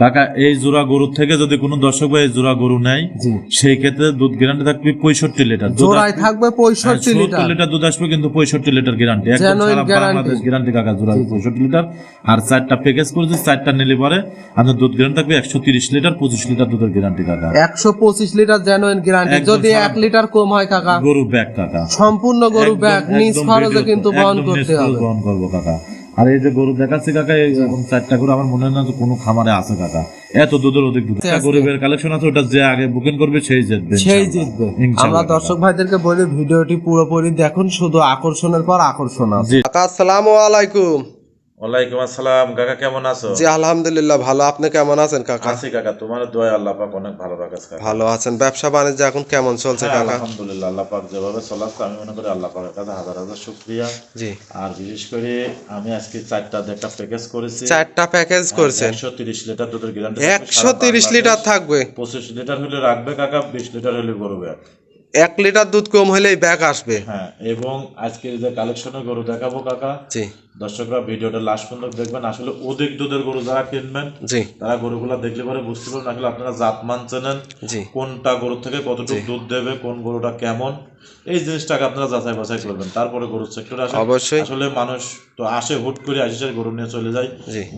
কাকা এই জোড়া গরুর থেকে যদি কোনো দর্শক ভাই এই জোড়া গরু নেয় সেই ক্ষেত্রে দুধ গ্যারান্টি থাকবে পঁয়ষট্টি লিটার। জোড়ায় থাকবে পঁয়ষট্টি লিটার। লিটার দুধ আসবে কিন্তু পঁয়ষট্টি লিটার গ্যারান্টি। বাংলাদেশ গ্যারান্টি কাকা জোড়া পঁয়ষট্টি লিটার। আর চারটা প্যাকেজ করেছে চারটা নিলে পরে আপনার দুধ গ্যারান্টি থাকবে একশো তিরিশ লিটার পঁচিশ লিটার দুধের গ্যারান্টি কাকা। একশো পঁচিশ লিটার জেনুইন গ্যারান্টি যদি এক লিটার কম হয় কাকা গরু ব্যাগ কাকা। সম্পূর্ণ গরু ব্যাগ নিজ খরচে কিন্তু বহন করতে হবে। বহন করব কাকা। আর এই যে গরু দেখাচ্ছে কাকা এই এরকম চারটা গরু আমার মনে হয় না যে কোনো খামারে আছে কাকা। এত দুধের অধিক দুধ। গরিবের কালেকশন আছে ওটা যে আগে বুকিং করবে সেই জিতবে সেই জিতবে। আমরা দর্শক ভাইদেরকে বলি ভিডিওটি পুরোপুরি দেখুন শুধু আকর্ষণের পর আকর্ষণ আছে। আসসালামু আলাইকুম। ওয়ালাইকুম আসসালাম। কাকা কেমন আছো? জি আলহামদুলিল্লাহ ভালো। আপনি কেমন আছেন কাকা? আছি কাকা। তোমার দোয়া আল্লাহ পাক অনেক ভালো রাখাস কাকা। ভালো আছেন। ব্যবসা বাণিজ্য এখন কেমন চলছে হ্যাঁ, কাকা? আলহামদুলিল্লাহ আল্লাহ পাক যেভাবে চলাচ্ছে আমি মনে করি আল্লাহ পাকের কাছে হাজার হাজার শুক্রিয়া। জি। আর বিশেষ করে আমি আজকে চারটা একটা প্যাকেজ করেছি। চারটা প্যাকেজ করছেন? একশো তিরিশ লিটার দুধের গ্যারান্টি একশো তিরিশ লিটার থাকবে? পঁচিশ লিটার হলে রাখবে কাকা বিশ লিটার হলে গরু ব্যাগ। এক লিটার দুধ কম হলেই ব্যাগ আসবে? হ্যাঁ এবং আজকের যে কালেকশনের গরু দেখাবো কাকা। জি। দর্শকরা ভিডিওটা লাস্ট পর্যন্ত দেখবেন। আসলে অধিক দুধের গরু যারা কিনবেন তারা গরুগুলা দেখলে পরে বুঝতে পারবেন আসলে আপনারা জাত মান চেনেন কোনটা গরুর থেকে কতটুকু দুধ দেবে কোন গরুটা কেমন এই জিনিসটাকে আপনারা যাচাই বাছাই করবেন। তারপরে গরুর সেক্টরে আসে। অবশ্যই। আসলে মানুষ তো আসে হুট করে আসে গরু নিয়ে চলে যায়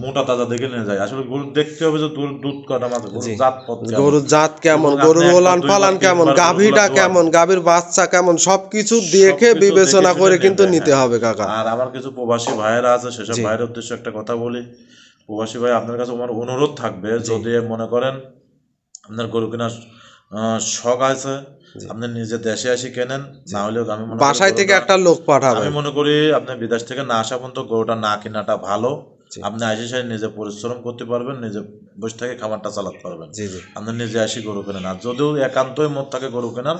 মোটা তাজা দেখে নিয়ে যায়। আসলে গরু দেখতে হবে যে দুধ কটা মাত্র গরু জাত। গরুর জাত কেমন গরুর আপনি ওলান পালান কেমন গাভীটা কেমন গাভীর বাচ্চা কেমন সবকিছু দেখে বিবেচনা করে কিন্তু নিতে হ্যাঁ। হবে কাকা। আর আমার কিছু প্রবাসী ভাইয়েরা আছে সেসব ভাইয়ের উদ্দেশ্যে একটা কথা বলি। প্রবাসী ভাই আপনার কাছে আমার অনুরোধ থাকবে যদি মনে করেন আপনার গরু কেনার শখ আছে আপনি নিজে দেশে আসি কেনেন না হলেও আমি মনে করি বাসায় থেকে একটা লোক পাঠাবো আমি মনে করি আপনি বিদেশ থেকে না আসা পর্যন্ত গরুটা না কেনাটা ভালো। আপনি আসে সাই নিজে পরিশ্রম করতে পারবেন নিজে বসে থেকে খামারটা চালাতে পারবেন। আপনি নিজে আসি গরু কেনেন। আর যদিও একান্তই মত থাকে গরু কেনার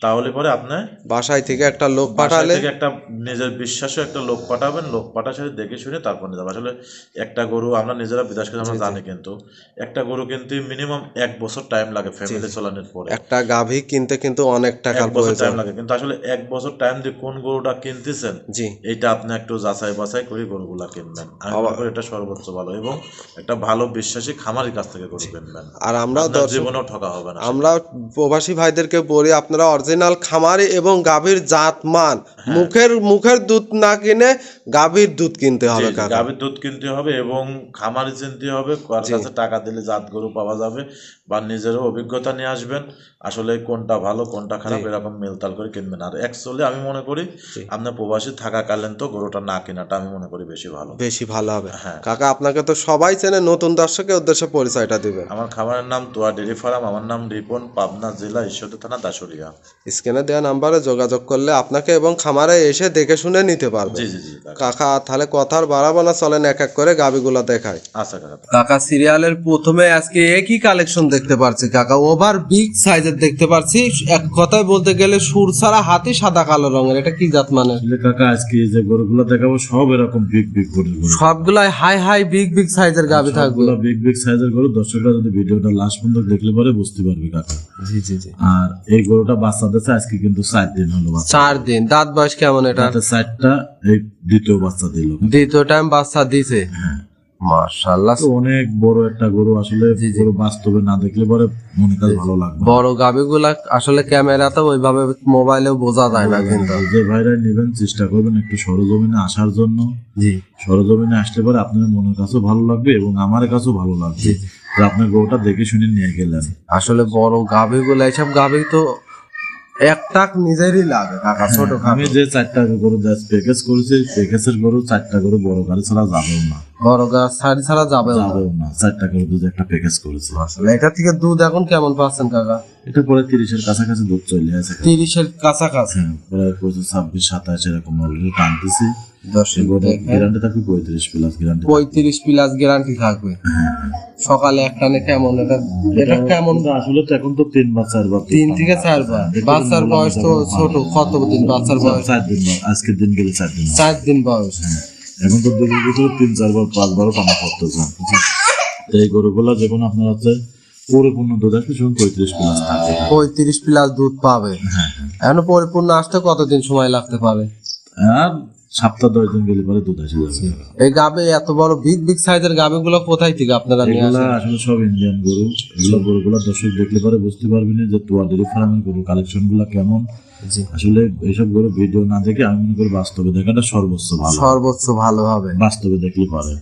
তাহলে পরে আপনি বাসায় থেকে একটা লোক পাঠালে থেকে একটা নিজের বিশ্বাসী একটা লোক পাঠাবেন লোক পাঠার সাথে দেখে শুনে তারপর নিয়ে যাবেন আসলে একটা গরু আমরা নিজেরা বিদেশ থেকে আমরা জানি কিন্তু একটা গরু কিনতে মিনিমাম এক বছর টাইম লাগে ফ্যামিলি চালানোর পরে। একটা গাভী কিনতে কিন্তু অনেক টাকার এক বছর টাইম লাগে। কিন্তু আসলে এক বছর টাইম দিয়ে কোন গরুটা কিনতেছেন জি। এইটা আপনি একটু যাচাই বাছাই করে গরুগুলা কিনবেন। করি এটা সর্বোচ্চ ভালো এবং একটা ভালো বিশ্বাসী খামারের কাছ থেকে গরু কিনবেন। আর আমরাও জীবনেও ঠকা হবে না। আমরা প্রবাসী ভাইদেরকে বলি আপনারা অরিজিনাল খামারি এবং গাভীর জাত মান হ্যাঁ। মুখের মুখের দুধ না কিনে গাভীর দুধ কিনতে হবে গাভীর দুধ কিনতে হবে এবং খামারি চিনতে হবে কার কাছে টাকা দিলে জাত গরু পাওয়া যাবে বা নিজেরও অভিজ্ঞতা নিয়ে আসবেন। আসলে কোনটা ভালো কোনটা খারাপ এরকম মেলতাল করে কিনবেন। আর অ্যাকচুয়ালি আমি মনে করি আপনার প্রবাসী থাকাকালীন তো গরুটা না কেনাটা আমি মনে করি বেশি ভালো। বেশি ভালো হবে। হ্যাঁ। কাকা আপনাকে তো সবাই চেনে নতুন দর্শকের উদ্দেশ্যে পরিচয়টা দিবেন। আমার খামারের নাম তোয়া ডেরি ফার্ম আমার নাম রিপন পাবনা জেলা ঈশ্বরদী থানা দাসুরিয়া স্ক্রিনে দেওয়া নাম্বারে যোগাযোগ করলে আপনাকে এবং খামারে এসে দেখে শুনে নিতে পারবে। জি জি জি কাকা। তাহলে কথার বাড়াবো না চলেন এক এক করে গাবিগুলো দেখায় আচ্ছা কাকা। কাকা সিরিয়ালের প্রথমে আজকে একই কালেকশন দেখতে পাচ্ছি কাকা ওভার বিগ সাইজের দেখতে পাচ্ছি এক কথায় বলতে গেলে সুর ছাড়া হাতি সাদা কালো রঙের এটা কি জাত মানে? কাকা আজকে যে গরুগুলো দেখাবো সব এরকম বিগ বিগ গরু। সবগুলাই হাই হাই বিগ বিগ সাইজের গাবি থাকবে। বিগ বিগ সাইজের গরু দর্শকরা যদি ভিডিওটা লাস্ট পর্যন্ত দেখলে পরে বুঝতে পারবে কাকা। জি জি জি। আর এই গরুটা বাচ্চা দিচ্ছে আজকে কিন্তু চার দিন হলো চার দিন দাঁত বয়স কেমন এটা? চারটা এই দ্বিতীয় বাচ্চা দিল। দ্বিতীয় টাইম বাচ্চা দিছে মাশাআল্লাহ। তো অনেক বড় একটা গরু আসলে গরু বাস্তবে না দেখলে পরে মনে কাজ ভালো লাগবে বড় গাবিগুলা আসলে ক্যামেরাতে ওইভাবে মোবাইলেও বোঝা যায় না কিন্তু। যে ভাইরা নেবেন চেষ্টা করবেন একটু সরজমিনে আসার জন্য। জি। সরজমিনে আসলে পরে আপনার মনের কাছেও ভালো লাগবে এবং আমার কাছেও ভালো লাগবে। আপনার গরুটা দেখে শুনে নিয়ে গেলেন। আসলে বড় গাবিগুলা এইসব গাবি তো একটা নিজেরই লাগে কাকা ছোট আমি যে চারটা গরু প্যাকেজ করেছি প্যাকেজের গরু চারটা গরু বড় গাড়ি ছাড়া যাবেও না। বড় গাছ সারি ছাড়া যাবে না। যাবেও না চারটা গরু দুধ একটা প্যাকেজ করেছি আসলে এটা থেকে দুধ এখন কেমন পাচ্ছেন কাকা? এটা পরে তিরিশের কাছাকাছি দুধ চলে আসে। তিরিশের কাছাকাছি? হ্যাঁ, ছাব্বিশ সাতাশ এরকম অলরেডি টানতেছি। গ্যারান্টি থাকবে পঁয়ত্রিশ প্লাস গ্যারান্টি পঁয়ত্রিশ প্লাস গ্যারান্টি থাকবে। সকালে একটানে কেমন এটা এটা কেমন আসলে তো এখন তো তিন বা চার বার তিন থেকে চার বার। বাচ্চার বয়স তো ছোট কত দিন বাচ্চার বয়স? চার দিন আজকের দিন গেলে চার দিন। চার দিন বয়স। এখন তো দুধের ভিতরে তিন চারবার পাঁচবারও টানা করতেছে। এই গরুগুলো যখন আপনার হচ্ছে পরিপূর্ণ দুধ আসবে সেখন পঁয়ত্রিশ প্লাস থাকে। পঁয়ত্রিশ প্লাস দুধ পাবে। হ্যাঁ এখন পরিপূর্ণ আসতে কতদিন সময় লাগতে পারে? আর সপ্তাহ দশ দিন গেলে পরে দুধ আসে যাবে। এই গাবে এত বড় বিগ বিগ সাইজের গাবে গুলো কোথায় থেকে আপনারা নিয়ে আসেন? আসলে সব ইন্ডিয়ান গরু। এগুলো গরুগুলা দর্শক দেখলে পরে বুঝতে পারবেন যে তোয়া ডেরি ফার্মের গরু কালেকশনগুলা কেমন। আসলে এইসব গরু ভিডিও না দেখে আমি মনে করি বাস্তবে দেখাটা সর্বোচ্চ ভালো সর্বোচ্চ ভালো হবে। বাস্তবে দেখলে পারে।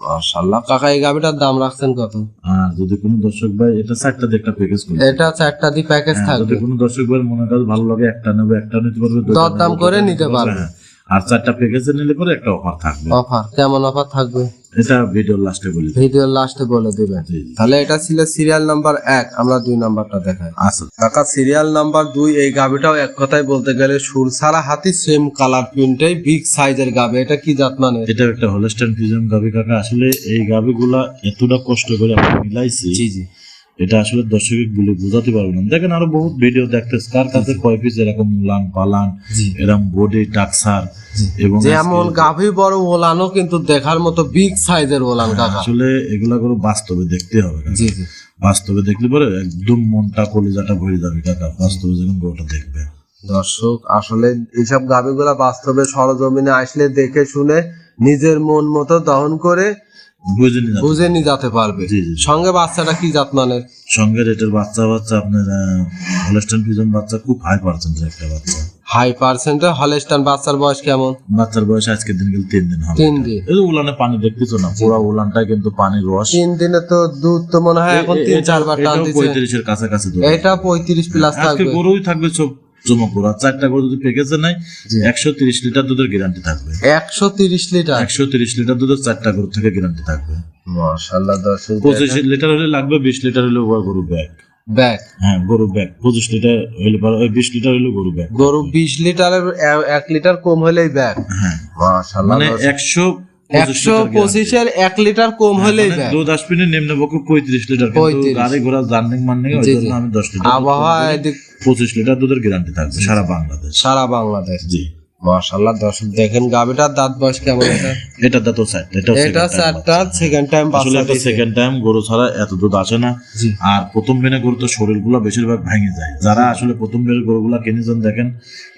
মাশাআল্লাহ। কাকা এই গাবিটার দাম রাখছেন কত? আর যদি কোনো দর্শক ভাই এটা চারটা দিয়ে একটা প্যাকেজ করি। এটা চারটা দি প্যাকেজ থাকবে। যদি কোনো দর্শক ভাই মনে কাজ ভালো লাগে একটা নেবে একটা নিতে পারবে দরদাম নেবে, করে নিতে পারবে। হ্যাঁ। আর চারটা প্যাকেজে নিলে পরে একটা অফার থাকবে। অফার কেমন অফার থাকবে? এটা ভিডিওর লাস্টে বলি ভিডিওর লাস্টে বলে দিবেন। তাহলে এটা ছিল সিরিয়াল নাম্বার এক আমরা দুই নাম্বারটা দেখাই। আচ্ছা। কাকা সিরিয়াল নাম্বার দুই এই গাবিটাও এক কথায় বলতে গেলে সুর সারা হাতি সেম কালার প্রিন্টেই বিগ সাইজের গাবে এটা কি জাত মানে? এটা একটা হলস্টাইন ফিজিয়াম গাভি কাকা। আসলে এই গাভিগুলা এতটা কষ্ট করে আমরা মিলাইছি। জি জি। এটা আসলে দর্শক গুলি বোঝাতে পারব না। দেখেন আরও বহুত ভিডিও দেখতে কার কাছে কয় পিস এরকম উলান পালান এরকম বডি টাকসার এবং যেমন গাভী বড় ওলানও কিন্তু দেখার মতো বিগ সাইজের ওলান কাকা। আসলে এগুলা করে বাস্তবে দেখতে হবে। জি জি। বাস্তবে দেখলে পরে একদম মনটা কলিজাটা ভরে যাবে কাকা। বাস্তবে যখন গরুটা দেখবে। দর্শক আসলে এইসব গাভীগুলা বাস্তবে সরজমিনে আসলে দেখে শুনে নিজের মন মতো দহন করে বুঝে নিয়ে যেতে পারবে। সঙ্গে বাচ্চাটা কি জাত মানের? সঙ্গে রেটের বাচ্চা বাচ্চা আপনার হলস্টাইন বাচ্চা খুব হাই পার্সেন্টের একটা বাচ্চা। হাই বাচ্চার বয়স কেমন? বাচ্চার বয়স আজকের দিন গেলে তিন দিন হবে। তিন দিন। এই উলানে পানি দেখতেছো না পুরো উলানটা কিন্তু পানির রস। তিন দিনে তো দুধ তো মনে হয় এখন তিন চারবার টান দিচ্ছে পঁয়ত্রিশের কাছাকাছি দুধ। এটা পঁয়ত্রিশ প্লাস আজকে থাকবে। গরুই থাকবে সব জমা আর চারটা গরু যদি পেকেছে নাই একশো তিরিশ লিটার দুধের গ্যারান্টি থাকবে। একশো তিরিশ লিটার? একশো তিরিশ লিটার দুধের চারটা গরু থেকে গ্যারান্টি থাকবে। মাশাল্লাহ দর্শক পঁচিশ লিটার হলে লাগবে বিশ লিটার হলে ওভার গরু ব্যাগ ব্যাগ? হ্যাঁ গরু ব্যাগ পঁচিশ লিটার হলে বিশ লিটার হলে গরু ব্যাগ গরু বিশ লিটারের এক লিটার কম হলেই ব্যাগ হ্যাঁ। মানে একশো একশো পঁচিশের এক লিটার কম হলেই ব্যাগ দুধ আসবিনে নিম্ন পঁয়ত্রিশ লিটার কিন্তু গাড়ি ঘোড়া জার্নিং মার্নিং ওই জন্য আমি দশ লিটার আবহাওয়া পঁচিশ লিটার দুধের গ্যারান্টি থাকবে সারা বাংলাদেশ। সারা বাংলাদেশ। জি। মাশাল্লাহ দর্শক দেখেন গাবিটার দাঁত বয়স কেমন এটা? এটা দাঁত এটা এটা চারটা সেকেন্ড টাইম আসলে এটা সেকেন্ড টাইম গরু ছাড়া এত দুধ আসে না। আর প্রথম বেনে গরু তো শরীরগুলো বেশিরভাগ ভেঙে যায়। যারা আসলে প্রথম বেনের গরুগুলা কিনেছেন দেখেন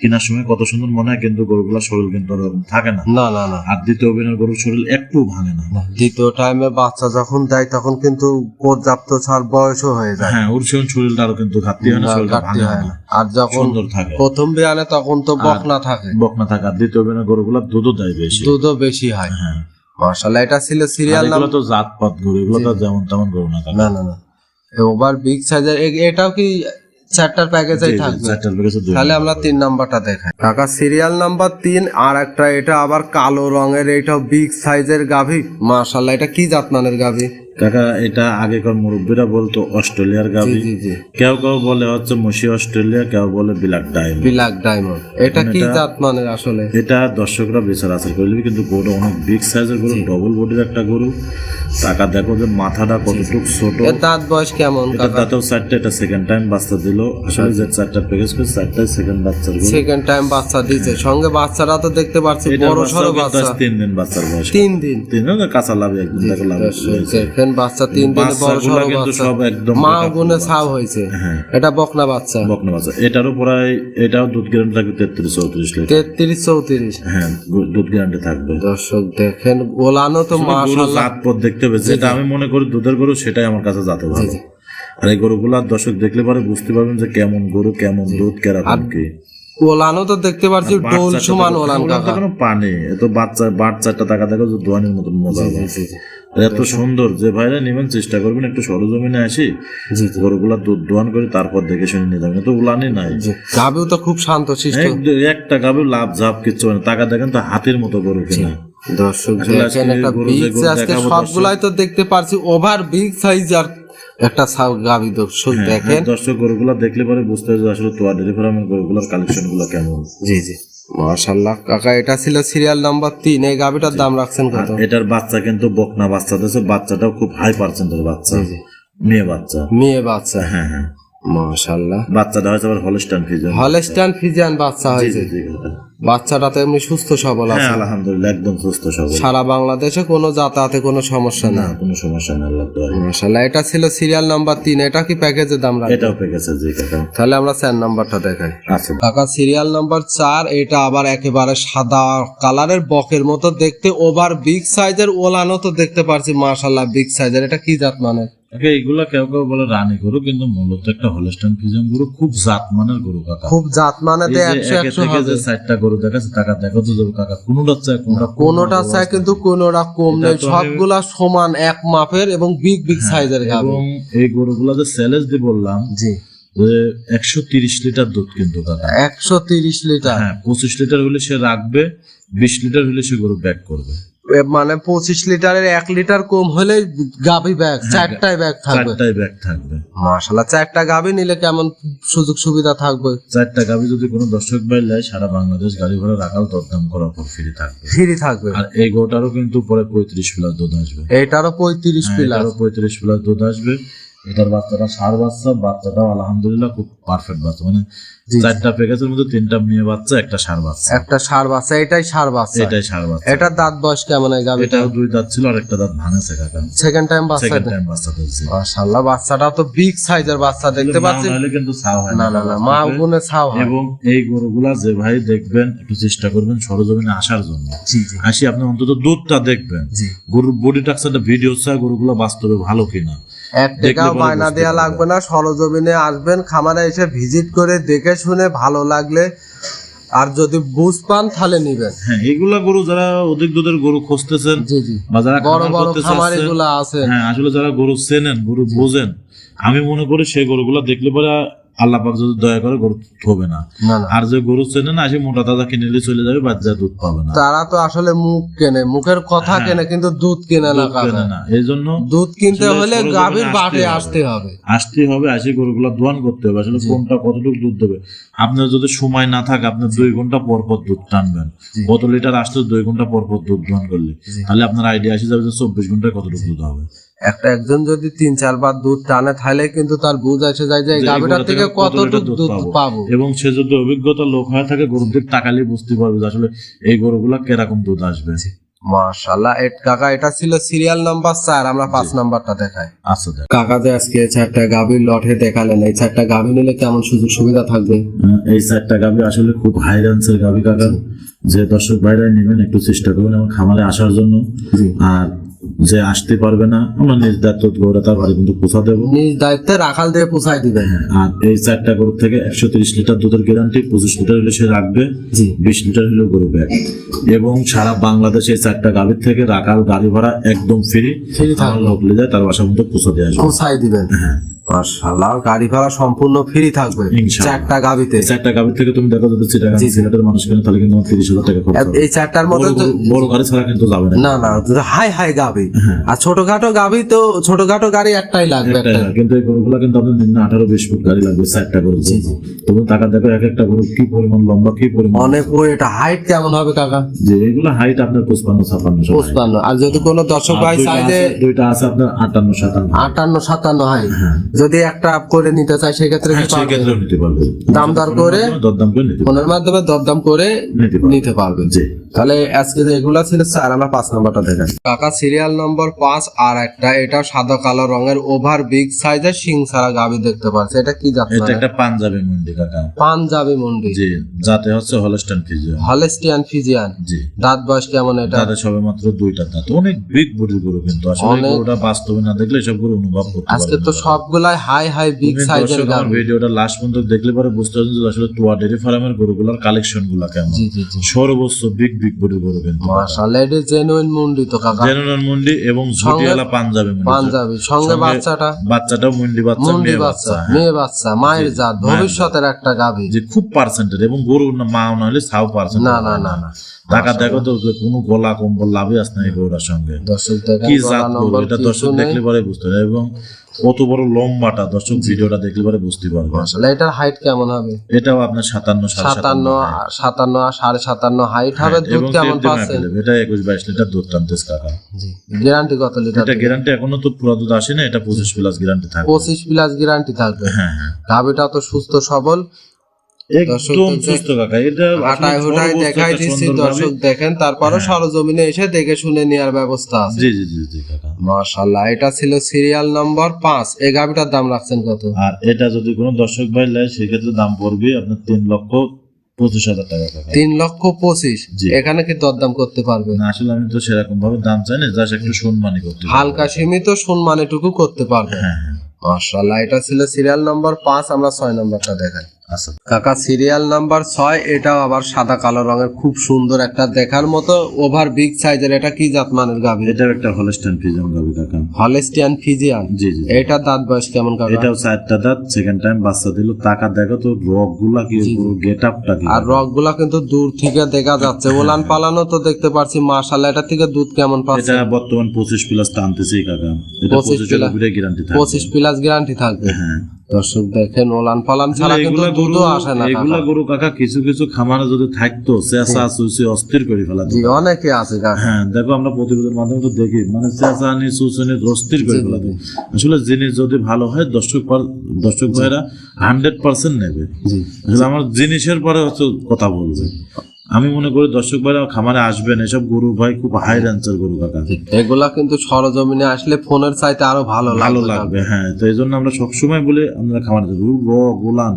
কেনার সময় কত সুন্দর মনে হয় কিন্তু গরুগুলা শরীর কিন্তু ওরকম থাকে না। না না না। আর দ্বিতীয় বেনের গরুর শরীর একটু ভাঙে না। দ্বিতীয় টাইমে বাচ্চা যখন দেয় তখন কিন্তু পর্যাপ্ত ছাড় বয়সও হয়ে যায়। হ্যাঁ ওর শরীরটা আরও কিন্তু ঘাটতি হয় না শরীরটা ভাঙে না। আর যখন প্রথম বিয়ানে তখন তো বকনা থাকে। বকনা থাকে দ্বিতীয় গরুগুলা দুধও দেয় বেশি। দুধও বেশি হয়। হ্যাঁ। এটা ছিল সিরিয়াল তো জাতপাত গরু এগুলো তো যেমন তেমন গরু না না না না। ওভার বিগ সাইজের এটাও কি চারটার প্যাকেজেই থাকবে? তাহলে আমরা তিন নাম্বারটা দেখাই। কাকা সিরিয়াল নাম্বার তিন আর একটা এটা আবার কালো রঙের এটা বিগ সাইজের গাভী। মাশাল্লাহ এটা কি জাতমানের গাভী? কাকা এটা আগেকার মুরব্বীরা বলতো অস্ট্রেলিয়ার গাভি। কেউ কেউ বলে হচ্ছে মসি অস্ট্রেলিয়া কেউ বলে বিলাক ডাইম ব্ল্যাক ডায়মন্ড। এটা কি জাতমানের আসলে? এটা দর্শকরা বিচার আচার করে কিন্তু গরু অনেক বিগ সাইজের গরু ডবল বডির একটা গরু। টাকা দেখো যে মাথাটা কতটুকু ছোট। দাঁত বয়স কেমন এটা দাঁতেও চারটা এটা সেকেন্ড টাইম বাচ্চা দিল। আসলে যে চারটা প্যাকেজ করে চারটাই সেকেন্ড বাচ্চা সেকেন্ড টাইম বাচ্চা দিয়েছে। সঙ্গে বাচ্চারা তো দেখতে পাচ্ছি বড় সড়ো বাচ্চা। বাচ্চা তিন দিন বাচ্চার বয়স। তিন দিন। তিন দিন কাঁচা লাভ একদিন দেখো লাভ দেখেন বাচ্চা তিন দিনে বড় বাচ্চাগুলা বাচ্চা। সব একদম মা গুনে ছাও হয়েছে। হ্যাঁ। এটা বকনা বাচ্চা। বকনা বাচ্চা। এটারও প্রায় এটাও দুধ গ্যারান্টি থাকবে তেত্রিশ চৌত্রিশ লিটার। তেত্রিশ চৌত্রিশ। হ্যাঁ দুধ গ্যারান্টি থাকবে। দর্শক দেখেন ওলানো তো গরু মাশাল্লাহ জাত পথ দেখতে হবে। যেটা আমি মনে করি দুধের গরু সেটাই আমার কাছে যাতে ভালো। আর এই গরুগুলার দর্শক দেখলে পরে বুঝতে পারবেন যে কেমন গরু কেমন দুধ কেরকম কি। ওলানো তো দেখতে পাচ্ছি ডোল সমান ওলান কাকা। পানি। এত বাচ্চা বাচ্চাটা টাকা দেখো যে দোয়ানের মতন মজা। এত সুন্দর যে ভাইরা নেবেন চেষ্টা করবেন একটু সরজমিনে আসি গরুগুলা দুধ দোয়ান করে তারপর দেখে শুনে নিয়ে যাবেন। তো উলানি নাই। গাবিও তো খুব শান্ত একটা গাবে লাভ ঝাপ কিচ্ছু হয় না। টাকা দেখেন তো হাতের মতো গরু কিনা। দর্শক দেখেন সবগুলাই তো দেখতে পারছি ওভার বিগ সাইজ আর একটা গাবি দর্শক দেখেন হ্যাঁ, দর্শক গরুগুলা দেখলে পরে বুঝতে হবে আসলে তোয়া ডেরি ফার্মের গরুগুলার কালেকশনগুলো কেমন। জি জি। মাশাল্লাহ কাকা এটা ছিল সিরিয়াল নাম্বার তিন। এই গাভিটার দাম রাখছেন কত? এটার বাচ্চা কিন্তু বকনা বাচ্চা দিয়েছে বাচ্চাটাও খুব হাই পার্সেন্টের বাচ্চা। মেয়ে বাচ্চা। মেয়ে বাচ্চা। হ্যাঁ হ্যাঁ। মাশাল্লাহ বাচ্চাটা হয়তো আবার হলস্টান ফিজিয়ান হলস্টান ফিজিয়ান বাচ্চা হয়েছে। বাচ্চাটা তো এমনি সুস্থ সবল হ্যাঁ আছে? আলহামদুলিল্লাহ একদম সুস্থ সবল। সারা বাংলাদেশে কোনো যাতায়াতে কোনো সমস্যা না নেই? কোনো সমস্যা নেই আল্লাহ মাশাআল্লাহ এটা ছিল সিরিয়াল নাম্বার তিন এটা কি প্যাকেজের দাম রাখবে এটাও পেকেছে জি কাকা। তাহলে আমরা চার নাম্বারটা দেখাই। আচ্ছা। কাকা সিরিয়াল নাম্বার চার এটা আবার একেবারে সাদা কালারের বকের মতো দেখতে ওভার বিগ সাইজের ওলানো তো দেখতে পারছি মাশাল্লাহ বিগ সাইজের এটা কি জাত মানে কাকা এইগুলা কেউ কেউ বলে রানী গরু কিন্তু মূলত একটা হলস্টাইন ফিজিয়াম গরু খুব জাত মানের গরু কাকা। খুব জাত তো যে একশো একে একশো থেকে হবে। যে চারটা গরু দেখাচ্ছে টাকা দেখো তো যাবে কাকা কোনোটা কোনোটা কোনোটা চাই কিন্তু কোনোটা কম নেই। সবগুলা সমান এক মাপের এবং বিগ বিগ সাইজের এবং এই গরুগুলা যে স্যালেজ দিয়ে বললাম জি। যে একশো তিরিশ লিটার দুধ কিন্তু কাকা। একশো তিরিশ লিটার। হ্যাঁ পঁচিশ লিটার হলে সে রাখবে বিশ লিটার হলে সে গরু ব্যাক করবে। মানে পঁচিশ লিটারের এক লিটার কম হলে গাভি ব্যাগ চারটায় ব্যাগ থাকবে। চারটায় ব্যাক থাকবে। মাশাল্লাহ চারটা গাভি নিলে কেমন সুযোগ সুবিধা থাকবে? চারটা গাভি যদি কোনো দর্শক ভাই লাই সারা বাংলাদেশ গাড়ি ঘোড়া রাখাল দরদাম করার পর ফ্রি থাকবে। ফ্রি থাকবে। আর এই গোটারও কিন্তু পরে পঁয়ত্রিশ প্লাস দুধ আসবে। এটারও পঁয়ত্রিশ হ্যাঁ, পঁয়ত্রিশ প্লাস দুধ আসবে। এটার বাচ্চাটা সার বাচ্চা বাচ্চাটাও আলহামদুলিল্লাহ খুব পারফেক্ট বাচ্চা। মানে চারটা প্যাকেজের মধ্যে তিনটা মেয়ে বাচ্চা একটা সার বাচ্চা। একটা সার বাচ্চা এটাই সার বাচ্চা। এটাই সার বাচ্চা। এটার দাঁত বয়স কেমন হয় গাভীটা? এটাও দুই দাঁত ছিল আর একটা দাঁত ভাঙেছে কাকা। সেকেন্ড টাইম বাচ্চা সেকেন্ড টাইম বাচ্চা দিচ্ছে মাশাল্লাহ বাচ্চাটা তো বিগ সাইজের বাচ্চা দেখতে পাচ্ছি নাহলে কিন্তু ছাও হয় না। না না মা গুনে ছাও হয়। এবং এই গরুগুলা যে ভাই দেখবেন একটু চেষ্টা করবেন সরজমিনে আসার জন্য। আসি আপনি অন্তত দুধটা দেখবেন। গরুর বডি টাক্সারটা ভিডিও ছাড়া গরুগুলা বাস্তবে ভালো কিনা। এক টাকাও বায়না দেওয়া লাগবে না সরজমিনে আসবেন খামারে এসে ভিজিট করে দেখে শুনে ভালো লাগলে। আর যদি বুঝ পান তাহলে নিবেন। হ্যাঁ এগুলা গরু যারা অধিক দুধের গরু খুঁজতেছেন জি জি। বা যারা বড় বড় খামার এগুলা আছে হ্যাঁ আসলে যারা গরু চেনেন গরু বোঝেন আমি মনে করি সেই গরুগুলা দেখলে পরে আল্লাহ পাক যদি দয়া করে গরু হবে না। আর যে গরু চেনে না আসে মোটা তাজা কিনে নিলে চলে যাবে বাচ্চা দুধ পাবে না। তারা তো আসলে মুখ কেনে মুখের কথা হ্যাঁ। কেনে কিন্তু দুধ কেনে না কেনে না। এই জন্য দুধ কিনতে হলে গাভীর বাটে। আসতে হবে। আসতে হবে আসে গরুগুলা দোয়ান করতে হবে। আসলে কোনটা কতটুকু দুধ দেবে? আপনার যদি সময় না থাকে আপনি দুই ঘণ্টা পর পর দুধ টানবেন। কত লিটার আসলে দুই ঘণ্টা পর পর দুধ দোয়ান করলে। তাহলে আপনার আইডিয়া আসে যাবে যে চব্বিশ ঘন্টায় কতটুকু দুধ হবে। একটা একজন যদি তিন চারবার দুধ টানে তাহলে কিন্তু তার বুঝ এসে যায় যে গাভীটার থেকে কতটুকু দুধ পাবো। এবং সে যদি অভিজ্ঞতা লোক হয়ে থাকে গরুর দিক তাকালে বুঝতে পারবে যে আসলে এই গরুগুলা কীরকম দুধ আসবে। মাশাল্লাহ এ কাকা এটা ছিল সিরিয়াল নাম্বার চার আমরা পাঁচ নাম্বারটা দেখাই। আচ্ছা কাকা যে আজকে চারটা গাভীর লটে দেখালেন এই চারটা গাভী নিলে কেমন সুযোগ সুবিধা থাকবে? এই চারটা গাভি আসলে খুব হাই রেঞ্জের গাভি কাকা। যে দর্শক ভাইরাই নেবেন একটু চেষ্টা করবেন আমার খামারে আসার জন্য। আর যে আসতে পারবে না আমরা নিজ দায়িত্ব গৌরা তার বাড়ি কিন্তু পোষা দেবো। নিজ দায়িত্বে রাখাল দিয়ে পোষাই দিবে। আর এই চারটা গরু থেকে একশো তিরিশ লিটার দুধের গ্যারান্টি পঁচিশ লিটার হলে সে রাখবে বিশ লিটার হলেও গরু ব্যাগ। এবং সারা বাংলাদেশে এই চারটা গাড়ির থেকে রাখাল গাড়ি ভাড়া একদম ফ্রি ফ্রি থাকলে লোক নিয়ে যায় তার বাসা মধ্যে পোষা দেওয়া যায় পোষাই দিবে। হ্যাঁ। মাশাল্লাহ গাড়ি ভাড়া সম্পূর্ণ ফ্রি থাকবে। চারটা এই চারটা গাভীর থেকে তুমি দেখো যদি জি। সিলেটের মানুষ কেন তাহলে কিন্তু আমার তিরিশ হাজার টাকা খরচ এই চারটার মধ্যে বড় তো বড় গাড়ি ছাড়া কিন্তু যাবে না। না না হাই হাই গাভী হ্যাঁ। আর ছোটখাটো গাভী তো ছোটখাটো গাড়ি একটাই লাগবে একটা কিন্তু এই গরুগুলা কিন্তু আপনার নিম্ন আঠারো বিশ ফুট গাড়ি লাগবে চারটা গরু। তুমি টাকা দেখো এক একটা গরু কি পরিমাণ লম্বা কি পরিমাণ অনেক ওয়েট হাইট কেমন হবে কাকা? যে এগুলো হাইট আপনার পঁচপান্ন ছাপান্ন সব height। পঁচপান্ন। আর যদি কোনো দর্শক ভাই আছে- দুইটা আছে আপনার আটান্ন সাতান্ন। আটান্ন সাতান্ন হাইট যদি একটা আপ করে নিতে চাই সেক্ষেত্রে হ্যাঁ, পারবে? নিতে পারবে। দাম দর করে দরদাম করে নিতে ফোনের মাধ্যমে দরদাম করে নিতে পারবে। জি। তাহলে আজকে যে এগুলা ছিল স্যার আমরা পাঁচ নাম্বারটা দেখেন। কাকা সিরিয়াল নম্বর পাঁচ আর একটা এটা সাদা কালো রঙের ওভার বিগ সাইজের সিং ছাড়া গাবি দেখতে পাচ্ছে এটা কি জাত এটা? একটা পাঞ্জাবি মন্ডি কাকা। পাঞ্জাবি মন্ডি। জি যাতে হচ্ছে হলস্টান ফিজিয়ান হলেস্টিয়ান ফিজিয়ান জি। দাঁত বয়স কেমন এটা? তাদের সবে মাত্র দুইটা দাঁত। অনেক বিগ বডির গরু কিন্তু। আসলে গরুটা বাস্তবে না দেখলে সব গরু অনুভব করতে আজকে পারবেন তো না। সবগুলাই হাই হাই বিগ সাইজের গাবি ভিডিওটা লাস্ট পর্যন্ত দেখলে পরে বুঝতে পারছেন যে আসলে তোয়া ডেরি ফার্মের গরুগুলোর কালেকশনগুলা কেমন। জি জি জি। সর্বোচ্চ বিগ বিগ বডির গরু কিন্তু মাশাআল্লাহ এটা জেনুইন মুন্ডি তো কাকা। জেনুইন মুন্ডি এবং ঝুটিয়ালা পাঞ্জাবি মুন্ডি। পাঞ্জাবি সঙ্গে বাচ্চাটা। বাচ্চাটাও মুন্ডি বাচ্চা মেয়ে বাচ্চা হ্যাঁ। মেয়ে বাচ্চা মায়ের জাত ভবিষ্যতের একটা গাভি যে খুব পার্সেন্টেজ এবং গরু না মা না হলে সাউ পার্সেন্ট না না না। না টাকা দেখো তো কোনো গলা কম্বল লাভই আসে না এই গরুটার সঙ্গে। দর্শক কি জাত গরু? এটা দর্শক দেখলে পরে বুঝতে পারে এবং কত বড় লম্বাটা দর্শক ভিডিওটা দেখলে পরে বুঝতে পারবে আসলে এটার হাইট কেমন হবে? এটাও আপনার সাতান্ন সাড়ে সাতান্ন সাতান্ন আর সাড়ে সাতান্ন হাইট হবে দুধ কেমন পাচ্ছেন? এটা একুশ বাইশ লিটার দুধ টানতেস কাকা। জি গ্যারান্টি কত লিটার এটা গ্যারান্টি এখনও তো পুরো দুধ আসে না এটা পঁচিশ প্লাস গ্যারান্টি থাকবে। পঁচিশ প্লাস গ্যারান্টি থাকবে। হ্যাঁ হ্যাঁ। গাভিটা তো সুস্থ সবল। একদম সুস্থ কাকা। এটা আসলে হাঁটায় হুটায় দেখাই দিচ্ছি দর্শক দেখেন তারপরও সরজমিনে এসে দেখে শুনে নেওয়ার ব্যবস্থা আছে। জি জি জি জি কাকা। মাশাল্লাহ এটা ছিল সিরিয়াল নম্বর পাঁচ। এই গাভিটার দাম রাখছেন কত? আর এটা যদি কোনো দর্শক ভাই সেক্ষেত্রে দাম পড়বে আপনার তিন লক্ষ পঁচিশ হাজার টাকা তিন লক্ষ পঁচিশ। এখানে কি দরদাম করতে পারবে? না আসলে আমি তো সেরকম ভাবে দাম চাই না জাস্ট একটু সম্মানই করতে। হালকা সীমিত সম্মানেটুকু করতে পারবে। হ্যাঁ হ্যাঁ। মাশাল্লাহ এটা ছিল সিরিয়াল নম্বর পাঁচ আমরা ছয় নম্বরটা দেখাই। আচ্ছা। কাকা সিরিয়াল নাম্বার ছয় এটাও আবার সাদা কালো রঙের খুব সুন্দর একটা দেখার মতো ওভার বিগ সাইজের এটা কি জাত মানের গাভি? এটাও একটা ফিজাম গাবি কাকা। হলেস্টিয়ান ফিজিয়ান জি জি এটা দাঁত বয়স কেমন কাকা? এটাও চারটা দাঁত সেকেন্ড টাইম বাচ্চা দিল। টাকা দেখো তো রকগুলা কি গেট আপটা কি? আর রকগুলা কিন্তু দূর থেকে দেখা যাচ্ছে। ওলান পালানো তো দেখতে পাচ্ছি মাশাল্লাহ এটা থেকে দুধ কেমন পাচ্ছে? এটা বর্তমান পঁচিশ প্লাস টানতেছি কাকা। এটা 25 পঁচিশ গ্যারান্টি থাকে পঁচিশ প্লাস গ্যারান্টি থাকবে। হ্যাঁ। দর্শক দেখেন ওলান পালান ছাড়া কিন্তু গরু আসে না এগুলা গরু কাকা কিছু কিছু খামারে যদি থাকতো চেঁচা চুচি অস্থির করে ফেলা জি অনেকে আছে হ্যাঁ দেখো আমরা প্রতিবেদনের মাধ্যমে তো দেখি মানে চেঁচানি চুচনি অস্থির করে ফেলা। আসলে জিনিস যদি ভালো হয় দর্শক দর্শক ভাইরা হান্ড্রেড পার্সেন্ট নেবে। আসলে আমার জিনিসের পরে হচ্ছে কথা বলবে। আমি মনে করি দর্শক ভাই খামারে আসবেন এসব গরু ভাই খুব হাই রেঞ্জের গরু কাকা। এগুলা কিন্তু সরজমিনে আসলে ফোনের চাইতে আরও ভালো ভালো লাগবে হ্যাঁ তো এই জন্য আমরা সবসময় বলে আমরা খামারে যাব। র গোলান।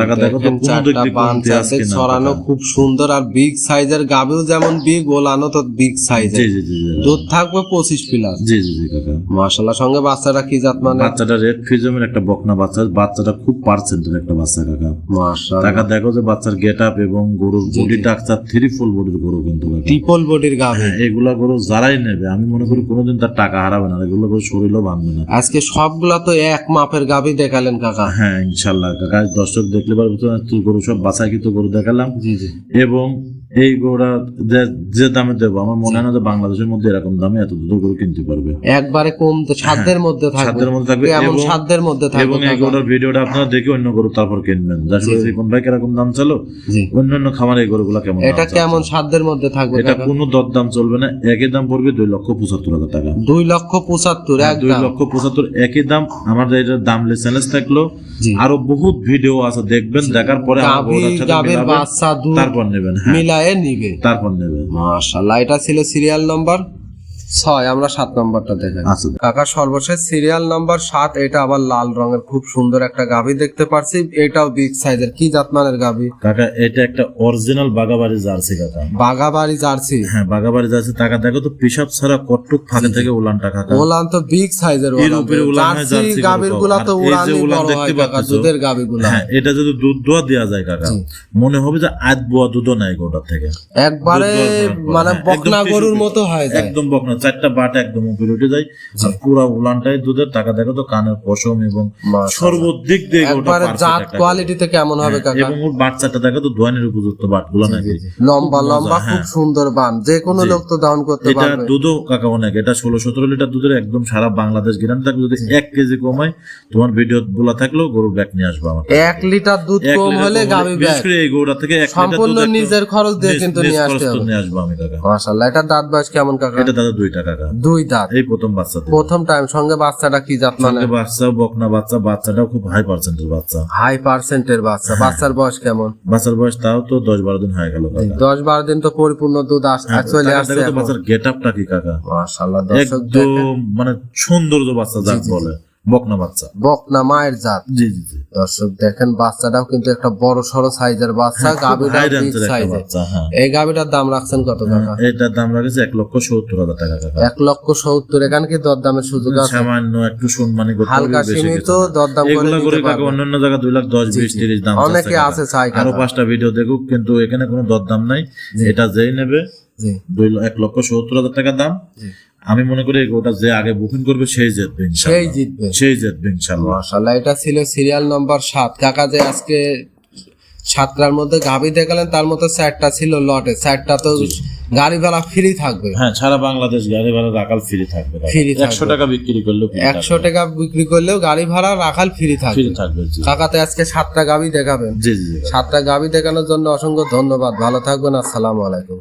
টাকা দেখো তো কোনো দিক কমতি ছড়ানো খুব সুন্দর আর বিগ সাইজের গাবিও যেমন বিগ ওলানো তো বিগ সাইজের জি জি জি দুধ থাকবে পঁচিশ প্লাস জি জি জি কাকা। মাসাল্লাহ সঙ্গে বাচ্চাটা কি জাত মানে? বাচ্চাটা রেড ফিজমের একটা বকনা বাচ্চা বাচ্চাটা খুব পার্সেন্টের একটা বাচ্চা কাকা। মাসাল্লাহ টাকা দেখো যে বাচ্চার গেট আপ এবং গরুর বডি টাকচার থ্রি বডির গরু কিন্তু ট্রিপল বডির গাভি। হ্যাঁ, এগুলা গরু যারাই নেবে আমি মনে করি কোনোদিন তার টাকা হারাবে না এগুলো গরু শরীরও বাঁধবে না। আজকে সবগুলা তো এক মাপের গাভি দেখালেন কাকা। হ্যাঁ ইনশাল্লাহ কাকা দর্শক দেখলে পারবে তো গরু সব বাছাইকৃত গরু দেখালাম। জি জি। এবং এই গরুটা যে দামে দেবো আমার মনে হয় না যে বাংলাদেশের মধ্যে এরকম দামে এত দুটো গরু কিনতে পারবে। একবারে কম তো সাধ্যের মধ্যে থাকবে। সাধ্যের মধ্যে থাকবে এবং- সাধ্যের মধ্যে থাকবে এবং এই। গরুর ভিডিওটা আপনারা দেখে অন্য গরু তারপর কিনবেন। আসলে কোন ভাই কীরকম দাম চালো জি। অন্যান্য খামারে এই গরুগুলা কেমন এটা কেমন সাধ্যের মধ্যে থাকবে এটা কোনো দর দাম চলবে না একই দাম পড়বে দুই লক্ষ পঁচাত্তর হাজার টাকা। দুই লক্ষ পঁচাত্তর হ্যাঁ, দুই লক্ষ পঁচাত্তর একই দাম আমাদের এটা দাম চ্যালেঞ্জ থাকল। আরও বহুত ভিডিও আছে দেখবেন দেখার পরে গাভীর বাচ্চা দুধ তারপর নেবেন হ্যাঁ। মিলায়ে নিবে। তারপর নেবেন। মাশাল্লাহ এটা ছিল সিরিয়াল নাম্বার ছয় আমরা সাত নম্বরটা দেখাই আচ্ছা। কাকা সর্বশেষ সিরিয়াল নাম্বার সাত এটা আবার লাল রঙের খুব সুন্দর একটা গাভী দেখতে পারছি। এটাও বিগ সাইজের কি জাতমানের গাভী? কাকা এটা একটা অরিজিনাল বাগাবাড়ি জার্সি কাকা। বাগাবাড়ি জার্সি? হ্যাঁ বাগাবাড়ি জার্সি। টাকা দেখো তো পিসাব ছাড়া কটটুক ফাঁকে থেকে উলানটা কাকা। ওলান তো বিগ সাইজের এর উপরে উলান জার্সি গাভীরগুলা তো উলান বড় দেখতে হয় কাকা দুধের গাভী গুলা। হ্যাঁ এটা যদি দুধ দোয়া দেওয়া যায় কাকা মনে হবে যে আধ বোয়া দুধও নাই গোটা থেকে। একবারে দোয়া মানে হ্যাঁ, বকনা গরুর মতো হয় একদম বকনা চারটা বাট একদম উপরে উঠে যায় আর পুরো উলানটাই দুধের টাকা দেখো তো কানের পশম এবং। সর্বদিক দিয়ে ওটা একবারে জাত কোয়ালিটিতে কেমন হবে হ্যাঁ, কাকা? এবং ওর বাচ্চাটা দেখো তো দোয়ানের উপযুক্ত বাটগুলো নাকি। লম্বা লম্বা খুব সুন্দর বান। যে কোনো লোক তো দান করতে পারবে। এটা দুধও কাকা অনেক এটা ষোলো সতেরো লিটার দুধের একদম সারা বাংলাদেশ গ্রাম থাকবে। যদি এক কেজি কমায় তোমার ভিডিও বলা থাকলেও গরুর ব্যাগ নিয়ে আসব আমার এক লিটার দুধ কম হলে গাবি ব্যাগ। করে এই গরুটা থেকে এক লিটার দুধ একদম নিজের খরচ দিয়ে কিন্তু নিয়ে আসতে হবে। নিয়ে আসব আমি কাকা। মাশাআল্লাহ এটা দাঁত বয়স কেমন কাকা? এটা দাদা দুইটা কাকা দুই দাঁত। এই প্রথম বাচ্চা প্রথম টাইম সঙ্গে বাচ্চাটা কি জাত মানে? বাচ্চা বকনা বাচ্চা বাচ্চাটাও খুব হাই পার্সেন্টের বাচ্চা। হাই পার্সেন্টের বাচ্চা। বাচ্চার বয়স কেমন? বাচ্চার বয়স তাও তো দশ বারো দিন হয়ে গেল দশ বারো দিন তো পরিপূর্ণ দুধ হ্যাঁ, টাকা আসছে। বাচ্চার গেট আপটা কি কাকা? মাশাআল্লাহ দর্শক একদম মানে সৌন্দর্য বাচ্চা যাক বলে। বকনা বাচ্চা। বকনা মায়ের জাত। জি জি জি। দর্শক দেখেন বাচ্চাটাও কিন্তু একটা বড় সড়ো সাইজের বাচ্চা গাবিটা সাইজের হ্যাঁ। এই গাবিটার দাম রাখছেন কত কাকা? এটার দাম রাখেছে এক লক্ষ সত্তর হাজার টাকা এক লক্ষ সত্তর এখানে কি দরদামের সুযোগ আছে? সামান্য একটু সম্মানী করতে হালকা সীমিত দরদাম করে অন্যান্য জায়গায় দুই লাখ দশ বিশ তিরিশ দাম অনেকে আছে চাই আরও পাঁচটা ভিডিও দেখুক কিন্তু এখানে কোনো দরদাম নাই। এটা যেই নেবে দুই এক লক্ষ সত্তর হাজার টাকা দাম। আমি মনে করি ওটা যে আগে বুকিং করবে সেই জিতবে সেই ইনশাআল্লাহ। জিতবে। সেই জিতবে ইনশাল্লাহ। মাশাআল্লাহ এটা ছিল সিরিয়াল নম্বর সাত। কাকা যে আজকে সাতটার মধ্যে গাভি দেখালেন তার মধ্যে চারটা ছিল লটে। চারটা তো গাড়ি ভাড়া ফ্রি থাকবে। হ্যাঁ সারা বাংলাদেশ গাড়ি ভাড়া রাখাল ফ্রি থাকবে থাকবে। একশো টাকা বিক্রি করলেও একশো টাকা বিক্রি করলেও গাড়ি ভাড়া রাখাল ফ্রি ফ্রি থাকবে। থাকবে কাকাতে আজকে সাতটা গাভি দেখাবেন। জি জি সাতটা গাভি দেখানোর জন্য অসংখ্য ধন্যবাদ। ভালো থাকবেন আসসালামু আলাইকুম।